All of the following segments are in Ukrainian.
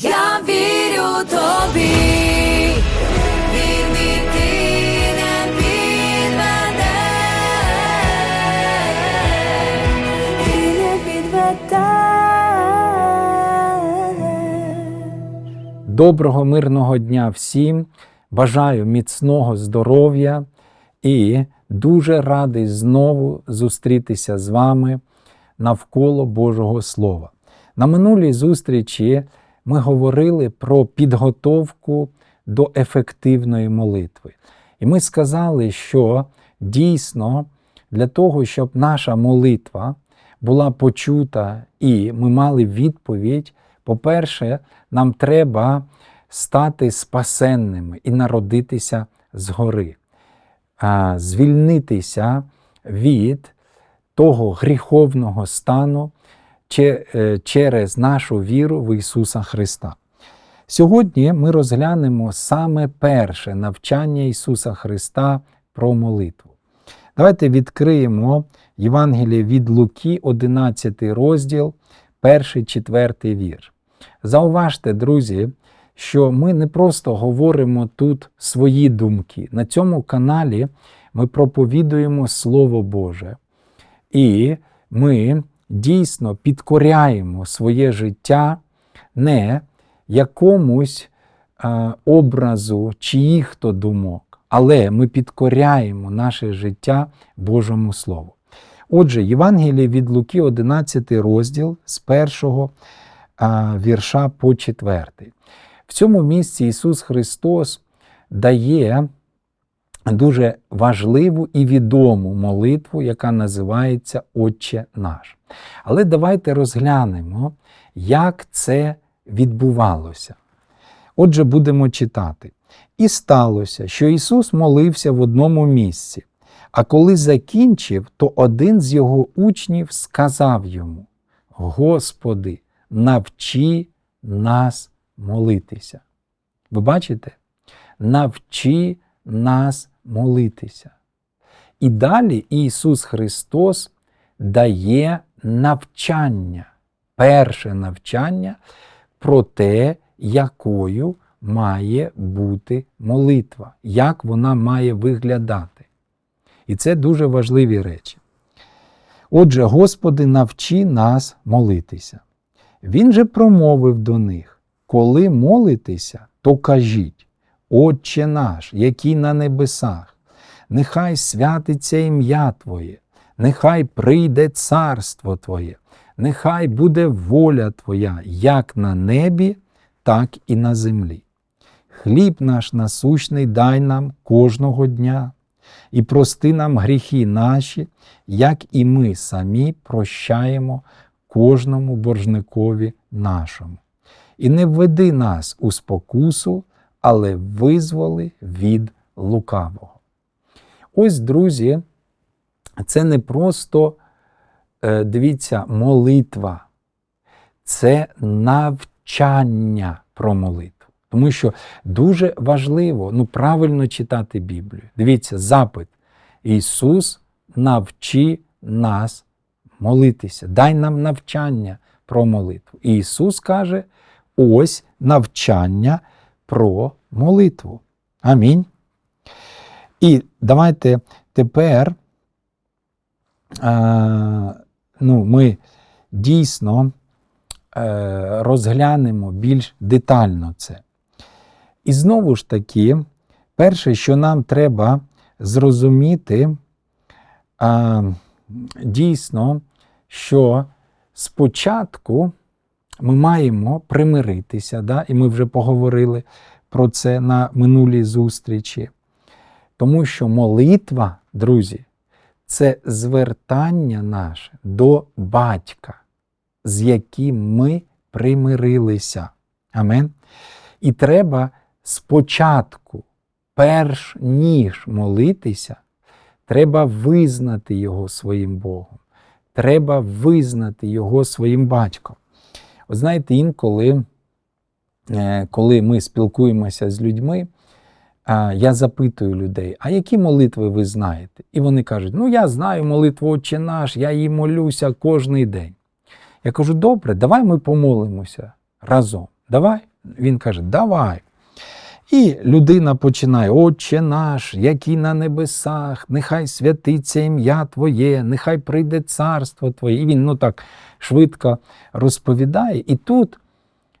Я вірю тобі. Доброго мирного дня всім. Бажаю міцного здоров'я і дуже радий знову зустрітися з вами навколо Божого Слова. На минулій зустрічі ми говорили про підготовку до ефективної молитви. І ми сказали, що дійсно для того, щоб наша молитва була почута і ми мали відповідь, по-перше, нам треба стати спасенними і народитися згори, звільнитися від того гріховного стану через нашу віру в Ісуса Христа. Сьогодні ми розглянемо саме перше навчання Ісуса Христа про молитву. Давайте відкриємо Євангеліє від Луки, 11 розділ, перший, четвертий вірш. Зауважте, друзі, що ми не просто говоримо тут свої думки. На цьому каналі ми проповідуємо Слово Боже. І ми дійсно підкоряємо своє життя не якомусь е, образу чиїх-то думок, але ми підкоряємо наше життя Божому Слову. Отже, Євангеліє від Луки, 11 розділ з першого а, вірша по четвертий. В цьому місці Ісус Христос дає дуже важливу і відому молитву, яка називається Отче наш. Але давайте розглянемо, як це відбувалося. Отже, будемо читати. І сталося, що Ісус молився в одному місці, а коли закінчив, то один з його учнів сказав йому: Господи, навчи нас молитися. Ви бачите? Навчи нас молитися. І далі Ісус Христос дає навчання, перше навчання про те, якою має бути молитва, як вона має виглядати. І це дуже важливі речі. Отже, Господи, навчи нас молитися. Він же промовив до них: коли молитеся, то кажіть, Отче наш, який на небесах, нехай святиться ім'я Твоє, нехай прийде царство Твоє, нехай буде воля Твоя, як на небі, так і на землі. Хліб наш насущний дай нам кожного дня, і прости нам гріхи наші, як і ми самі прощаємо кожному боржникові нашому. І не введи нас у спокусу, але визволи від лукавого. Ось, друзі, це не просто, е, дивіться, молитва, це навчання про молитву. Тому що дуже важливо ну, правильно читати Біблію. Дивіться, запит. Ісус навчи нас молитися. Дай нам навчання про молитву. І Ісус каже: ось навчання про молитву. Амінь. І давайте тепер е, ну, ми дійсно е, розглянемо більш детально це. І знову ж таки, перше, що нам треба зрозуміти, е, дійсно, що спочатку ми маємо примиритися, да? і ми вже поговорили про це на минулій зустрічі. Тому що молитва, друзі, це звертання наше до батька, з яким ми примирилися. Амен. І треба спочатку, перш ніж молитися, треба визнати його своїм Богом. Треба визнати його своїм батьком. От знаєте, інколи, е, коли ми спілкуємося з людьми, я запитую людей, а які молитви ви знаєте? І вони кажуть, ну я знаю молитву Отче наш, я її молюся кожний день. Я кажу, добре, давай ми помолимося разом. Давай. Він каже, давай. І людина починає: Отче наш, який на небесах, нехай святиться ім'я Твоє, нехай прийде царство Твоє. І він ну так швидко розповідає. І тут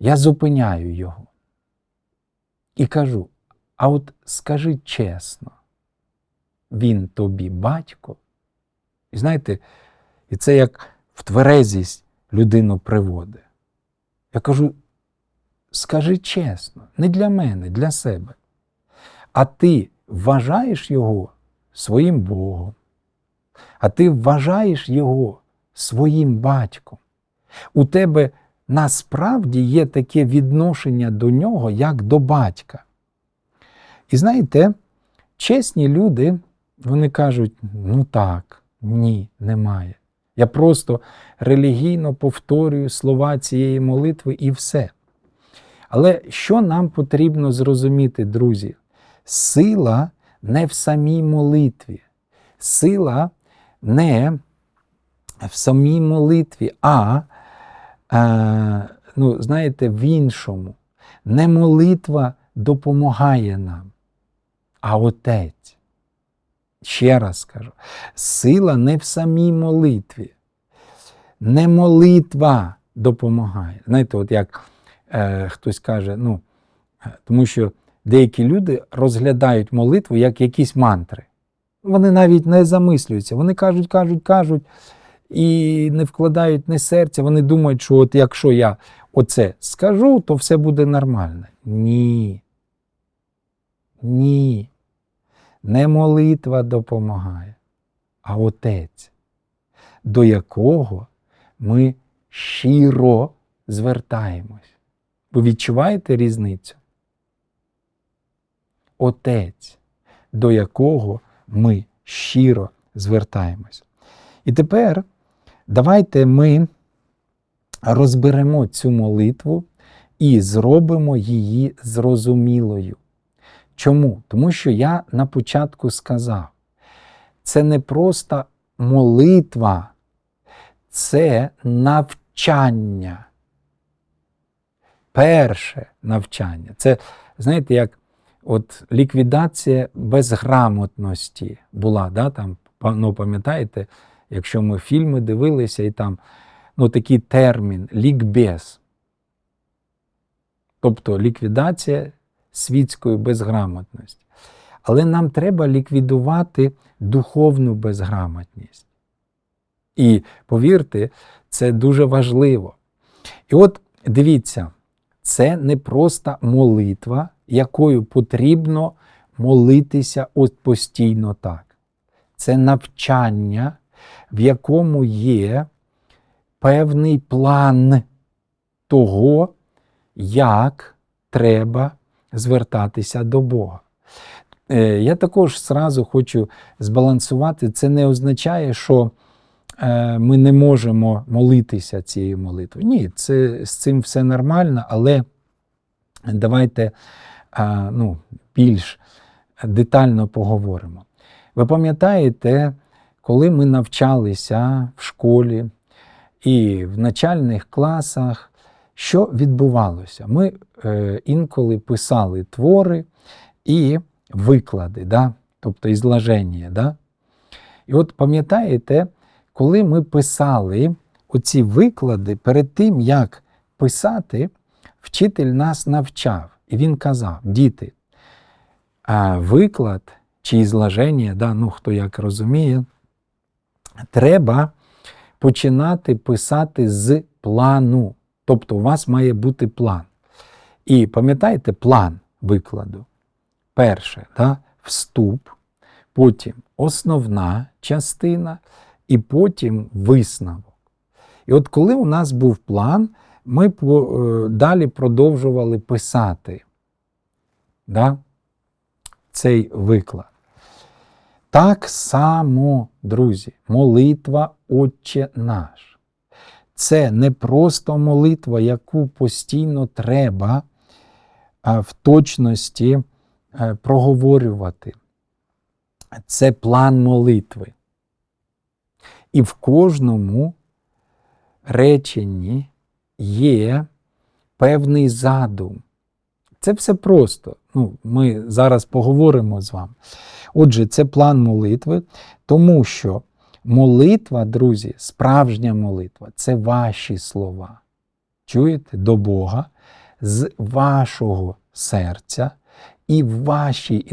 я зупиняю його і кажу: а от скажи чесно, він тобі батько? І знаєте, і це як в тверезість людину приводить. Я кажу, скажи чесно, не для мене, для себе. А ти вважаєш його своїм Богом, а ти вважаєш його своїм батьком. У тебе насправді є таке відношення до нього, як до батька. І знаєте, чесні люди, вони кажуть: ну так, ні, немає. Я просто релігійно повторюю слова цієї молитви і все. Але що нам потрібно зрозуміти, друзі? Сила не в самій молитві, сила не в самій молитві, а, е, ну, знаєте, в іншому. Не молитва допомагає нам, а Отець. Ще раз скажу, сила не в самій молитві. Не молитва допомагає. Знаєте, от як е, хтось каже, ну, тому що деякі люди розглядають молитву як якісь мантри. Вони навіть не замислюються. Вони кажуть, кажуть, кажуть і не вкладають ні серця. Вони думають, що от якщо я оце скажу, то все буде нормально. Ні. Ні. Не молитва допомагає, а Отець, до якого ми щиро звертаємось. Ви відчуваєте різницю? Отець, до якого ми щиро звертаємось. І тепер давайте ми розберемо цю молитву і зробимо її зрозумілою. Чому? Тому що я на початку сказав, це не просто молитва, це навчання. Перше навчання. Це, знаєте, як от ліквідація безграмотності була, да, там, ну, пам'ятаєте, якщо ми фільми дивилися, і там ну, такий термін лікбез. Тобто ліквідація світської безграмотності. Але нам треба ліквідувати духовну безграмотність. І повірте, це дуже важливо. І от дивіться, це не просто молитва, якою потрібно молитися от постійно так. Це навчання, в якому є певний план того, як треба звертатися до Бога. Е, Я також зразу хочу збалансувати. Це не означає, що ми не можемо молитися цією молитвою. Ні, це, з цим все нормально, але давайте е, ну, більш детально поговоримо. Ви пам'ятаєте, коли ми навчалися в школі і в начальних класах, що відбувалося? Ми е, інколи писали твори і виклади, да? тобто ізложення. Да? І от пам'ятаєте, коли ми писали оці виклади, перед тим, як писати, вчитель нас навчав, і він казав: діти, виклад чи ізложення, да, ну хто як розуміє, треба починати писати з плану. Тобто у вас має бути план. І пам'ятаєте план викладу? Перше, да, вступ, потім основна частина, і потім висновок. І от коли у нас був план, ми е, далі продовжували писати да, цей виклад. Так само, друзі, молитва Отче наш. Це не просто молитва, яку постійно треба в точності е, проговорювати. Це план молитви. І в кожному реченні є певний задум. Це все просто. Ну, ми зараз поговоримо з вами. Отже, це план молитви, тому що молитва, друзі, справжня молитва це ваші слова. Чуєте? До Бога з вашого серця і в вашій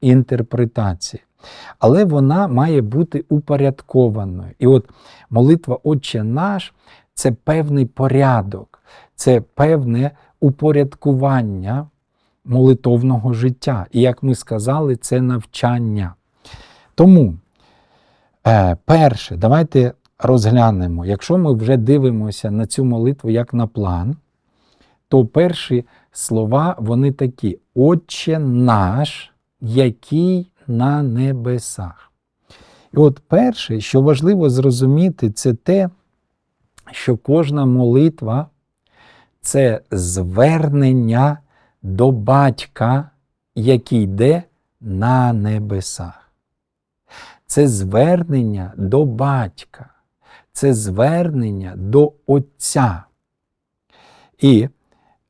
інтерпретації. Але вона має бути упорядкованою. І от молитва Отче наш це певний порядок, це певне упорядкування молитовного життя. І як ми сказали, це навчання. Тому, е, перше, давайте розглянемо, якщо ми вже дивимося на цю молитву як на план, то перші слова вони такі: Отче наш, який на небесах. І от перше, що важливо зрозуміти, це те, що кожна молитва це звернення до батька, який йде на небесах. Це звернення до батька, це звернення до Отця. І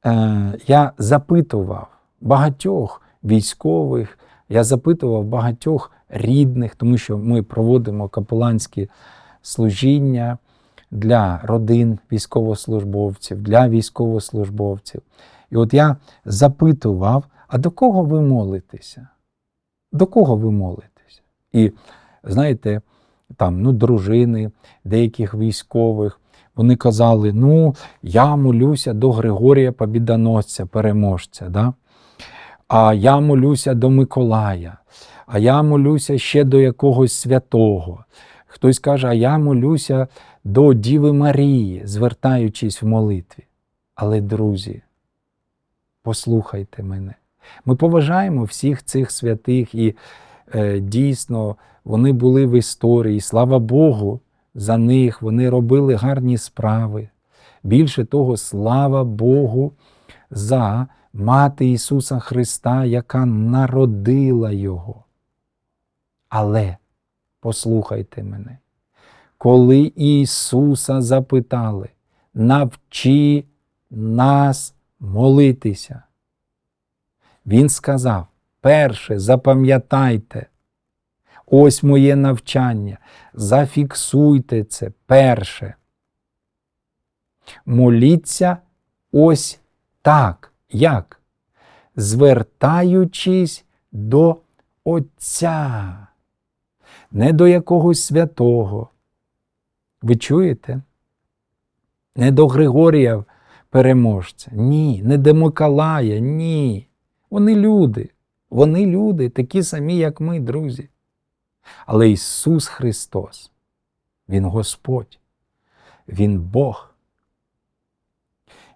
е, я запитував багатьох військових, я запитував багатьох рідних, тому що ми проводимо капеланські служіння для родин військовослужбовців, для військовослужбовців. І от я запитував, а до кого ви молитеся? До кого ви молитеся? І знаєте, там ну, дружини деяких військових, вони казали: ну, я молюся до Григорія Побідоносця, переможця. Да? А я молюся до Миколая, а я молюся ще до якогось святого. Хтось каже, а я молюся до Діви Марії, звертаючись в молитві. Але, друзі, послухайте мене. Ми поважаємо всіх цих святих, і е, дійсно вони були в історії. Слава Богу, за них вони робили гарні справи. Більше того, слава Богу за мати Ісуса Христа, яка народила Його. Але послухайте мене, коли Ісуса запитали, навчи нас молитися, Він сказав: перше, запам'ятайте, ось моє навчання, зафіксуйте це перше. Моліться ось так. Як? Звертаючись до Отця, не до якогось святого. Ви чуєте? Не до Григорія переможця. Ні, не до Миколая, ні. Вони люди. Вони люди, такі самі, як ми, друзі. Але Ісус Христос, Він Господь, Він Бог.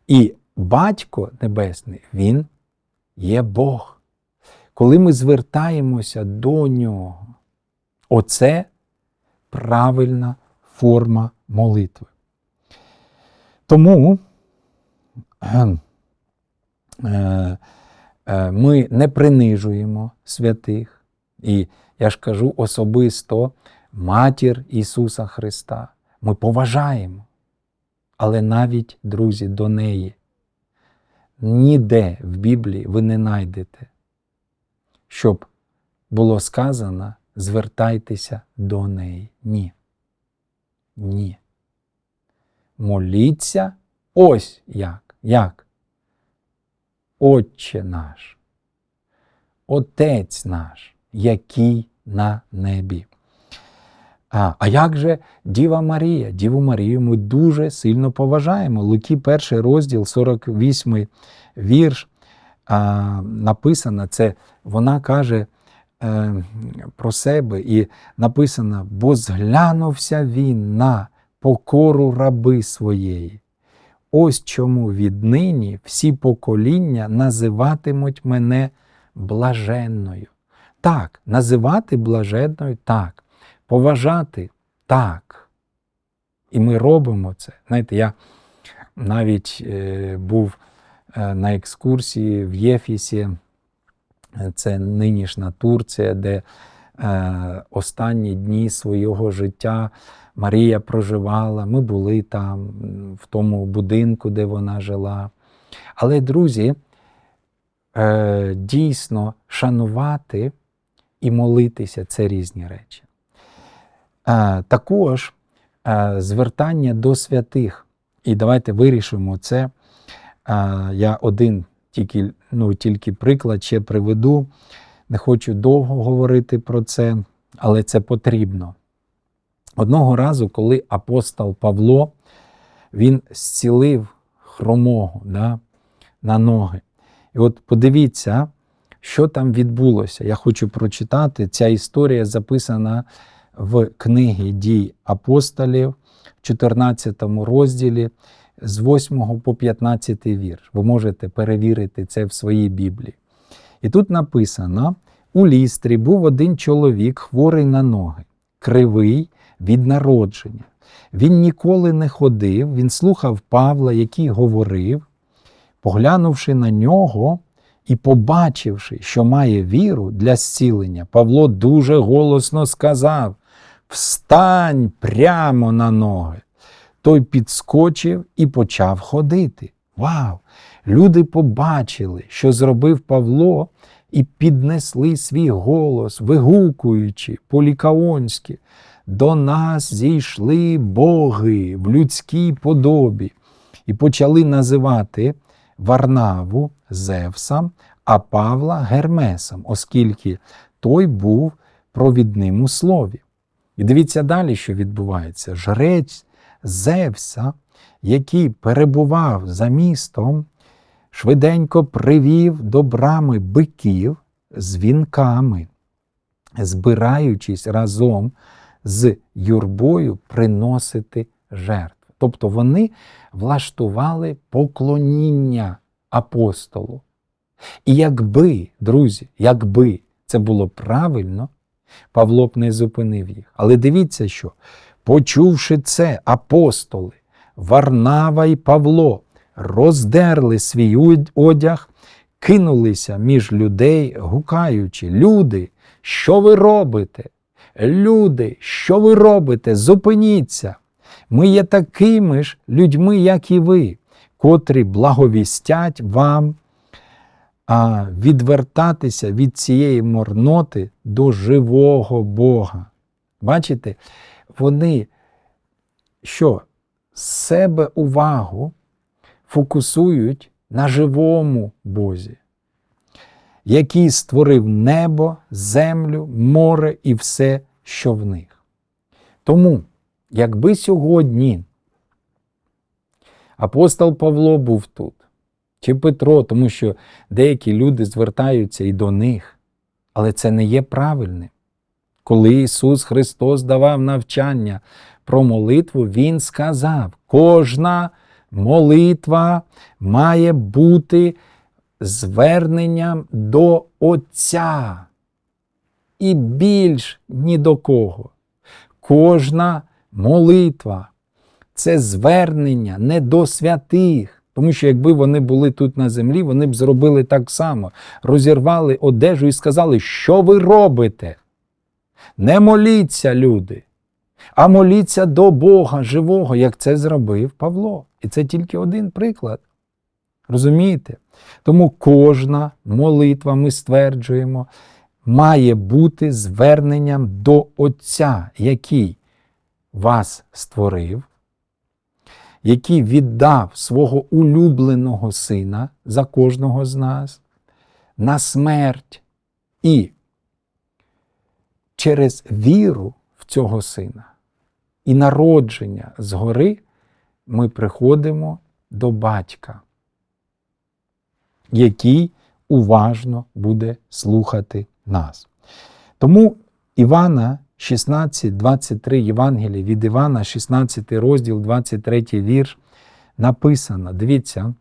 І Батько Небесний, Він є Бог. Коли ми звертаємося до Нього, оце правильна форма молитви. Тому е, е, ми не принижуємо святих. І я ж кажу особисто матір Ісуса Христа. Ми поважаємо. Але навіть, друзі, до неї ніде в Біблії ви не знайдете, щоб було сказано, звертайтеся до неї. Ні. Ні. Моліться ось як. Як? Отче наш, Отець наш, який на небі. А, а як же Діва Марія? Діву Марію ми дуже сильно поважаємо. Луки, перший розділ, 48 вірш, а, написано це, вона каже е, про себе, і написано: бо зглянувся він на покору раби своєї. Ось чому віднині всі покоління називатимуть мене блаженною. Так, називати блаженною так поважати так. І ми робимо це. Знаєте, я навіть е, був е, на екскурсії в Єфісі, це нинішня Турція, де е, останні дні свого життя Марія проживала. Ми були там, в тому будинку, де вона жила. Але, друзі, е, дійсно шанувати і молитися це різні речі. Також звертання до святих. І давайте вирішимо це. Я один тільки, ну, тільки приклад ще приведу. Не хочу довго говорити про це, але це потрібно. Одного разу, коли апостол Павло він зцілив хромого да, на ноги. І от подивіться, що там відбулося. Я хочу прочитати. Ця історія записана в книгі дій апостолів в 14 розділі з 8 по 15 вірш. Ви можете перевірити це в своїй Біблії. І тут написано: у лістрі був один чоловік, хворий на ноги, кривий від народження. Він ніколи не ходив, він слухав Павла, який говорив, поглянувши на нього і побачивши, що має віру для зцілення, Павло дуже голосно сказав: Встань прямо на ноги. Той підскочив і почав ходити. Вау! Люди побачили, що зробив Павло, і піднесли свій голос, вигукуючи по-лікаонськи. До нас зійшли боги в людській подобі, і почали називати Варнаву Зевсом, а Павла Гермесом, оскільки той був провідним у слові. І дивіться далі, що відбувається. Жрець Зевса, який перебував за містом, швиденько привів до брами биків з вінками, збираючись разом з юрбою приносити жертви. Тобто вони влаштували поклоніння апостолу. І якби, друзі, якби це було правильно, Павло б не зупинив їх. Але дивіться, що, почувши це, апостоли, Варнава і Павло роздерли свій одяг, кинулися між людей, гукаючи: Люди, що ви робите? Люди, що ви робите? Зупиніться! Ми є такими ж людьми, як і ви, котрі благовістять вам а відвертатися від цієї морноти до живого Бога. Бачите, вони що з себе увагу фокусують на живому Бозі, який створив небо, землю, море і все, що в них. Тому, якби сьогодні апостол Павло був тут, чи Петро, тому що деякі люди звертаються і до них, але це не є правильним. Коли Ісус Христос давав навчання про молитву, Він сказав: кожна молитва має бути зверненням до Отця і більш ні до кого. Кожна молитва це звернення не до святих. Тому що якби вони були тут на землі, вони б зробили так само: розірвали одежу і сказали, що ви робите? Не моліться, люди, а моліться до Бога живого, як це зробив Павло. І це тільки один приклад. Розумієте? Тому кожна молитва, ми стверджуємо, має бути зверненням до Отця, який вас створив, який віддав свого улюбленого сина за кожного з нас на смерть і через віру в цього сина і народження згори ми приходимо до батька, який уважно буде слухати нас. Тому Івана 16, 23 Євангелії від Івана, 16 розділ, 23 вірш, написано, дивіться,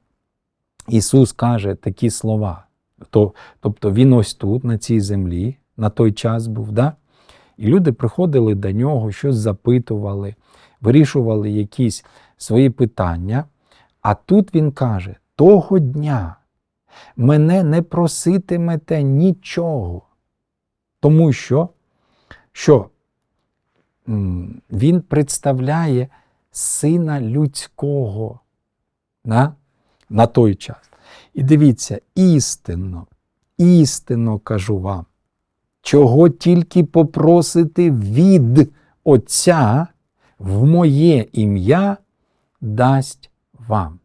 Ісус каже такі слова. То- Тобто Він ось тут, на цій землі, на той час був, да? і люди приходили до нього, щось запитували, вирішували якісь свої питання. А тут Він каже: того дня мене не проситимете нічого, тому що що він представляє сина людського. Да? на той час. І дивіться, істинно, істинно кажу вам, чого тільки попросити від Отця в моє ім'я дасть вам.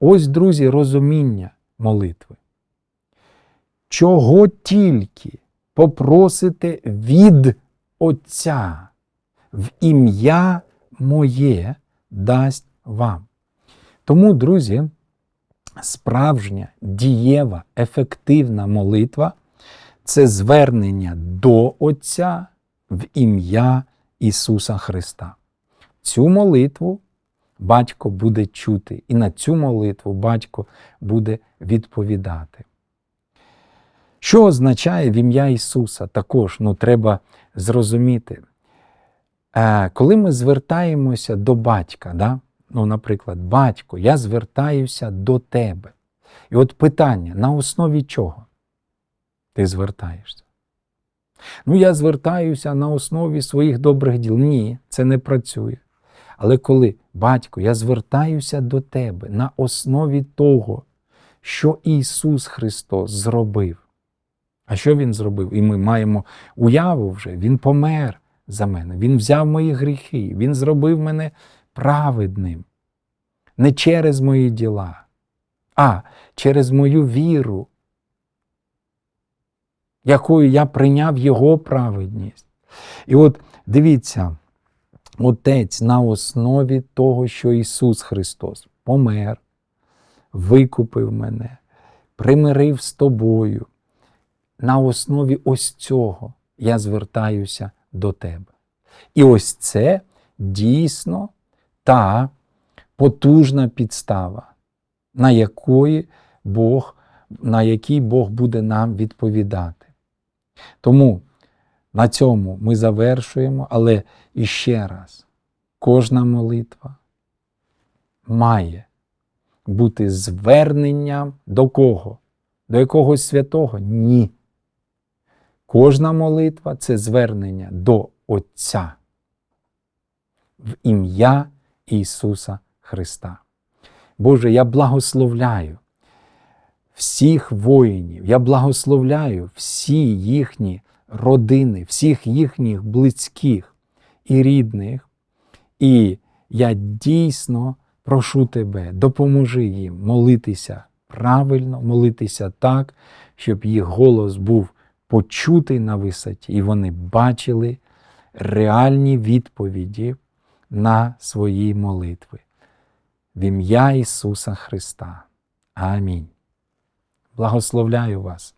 Ось, друзі, розуміння молитви. Чого тільки попросите від Отця в ім'я моє дасть вам. Тому, друзі, справжня, дієва, ефективна молитва це звернення до Отця в ім'я Ісуса Христа. Цю молитву батько буде чути, і на цю молитву батько буде відповідати. Що означає в ім'я Ісуса? Також ну, треба зрозуміти. Е, коли ми звертаємося до батька, да? ну, наприклад, батько, я звертаюся до тебе. І от питання: на основі чого ти звертаєшся? Ну, я звертаюся на основі своїх добрих діл. Ні, це не працює. Але коли, батько, я звертаюся до тебе на основі того, що Ісус Христос зробив. А що Він зробив? І ми маємо уяву вже, Він помер за мене, Він взяв мої гріхи, Він зробив мене праведним. Не через мої діла, а через мою віру, якою я прийняв Його праведність. І от дивіться, Отець на основі того, що Ісус Христос помер, викупив мене, примирив з тобою. На основі ось цього я звертаюся до тебе. І ось це дійсно та потужна підстава, на якої Бог, на якій Бог буде нам відповідати. Тому на цьому ми завершуємо, але іще раз, кожна молитва має бути зверненням до кого? До якогось святого? Ні. Кожна молитва це звернення до Отця в ім'я Ісуса Христа. Боже, я благословляю всіх воїнів, я благословляю всі їхні родини, всіх їхніх близьких і рідних. І я дійсно прошу тебе, допоможи їм молитися правильно, молитися так, щоб їх голос був почутий на висоті, і вони бачили реальні відповіді на свої молитви. В ім'я Ісуса Христа. Амінь. Благословляю вас.